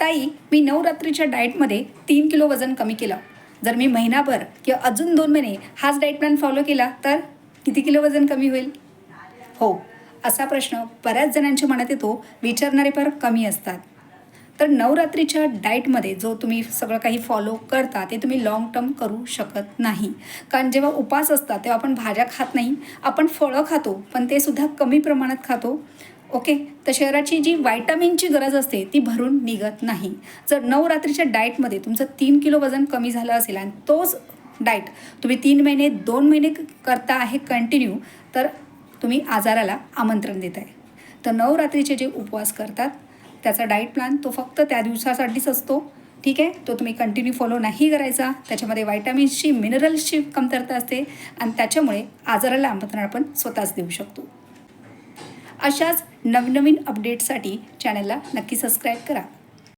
ताई मी नवरात्रीच्या डाएटमध्ये तीन किलो वजन कमी केलं. जर मी महिनाभर किंवा अजून दोन महिने हाच डाएट प्लॅन फॉलो केला तर किती किलो वजन कमी होईल? हो असा प्रश्न बऱ्याच जणांच्या मनात येतो विचारणारे फार कमी असतात. तर नवरात्रीच्या डाएटमध्ये जो तुम्ही सगळं काही फॉलो करता ते तुम्ही लाँग टर्म करू शकत नाही. कारण जेव्हा उपास असतात तेव्हा आपण भाज्या खात नाही. आपण फळं खातो पण ते सुद्धा कमी प्रमाणात खातो. ओके? तर शरीराची जी व्हायटामिनची गरज असते ती भरून निघत नाही. जर नवरात्रीच्या डाएटमध्ये तुमचं तीन किलो वजन कमी झालं असेल आणि तोच डाएट तुम्ही तीन महिने दोन महिने करता आहे कंटिन्यू तर तुम्ही आजाराला आमंत्रण देत आहे तर नवरात्रीचे जे उपवास करतात त्याचा डाएट प्लॅन तो फक्त त्या दिवसासाठीच असतो. ठीक आहे? तो तुम्ही कंटिन्यू फॉलो नाही करायचा. त्याच्यामध्ये व्हायटामिन्सची मिनरल्सची कमतरता असते आणि त्याच्यामुळे आजाराला आमंत्रण आपण स्वतःच देऊ शकतो. अशाच नवनवीन अपडेटसाठी चॅनलला नक्की सबस्क्राईब करा.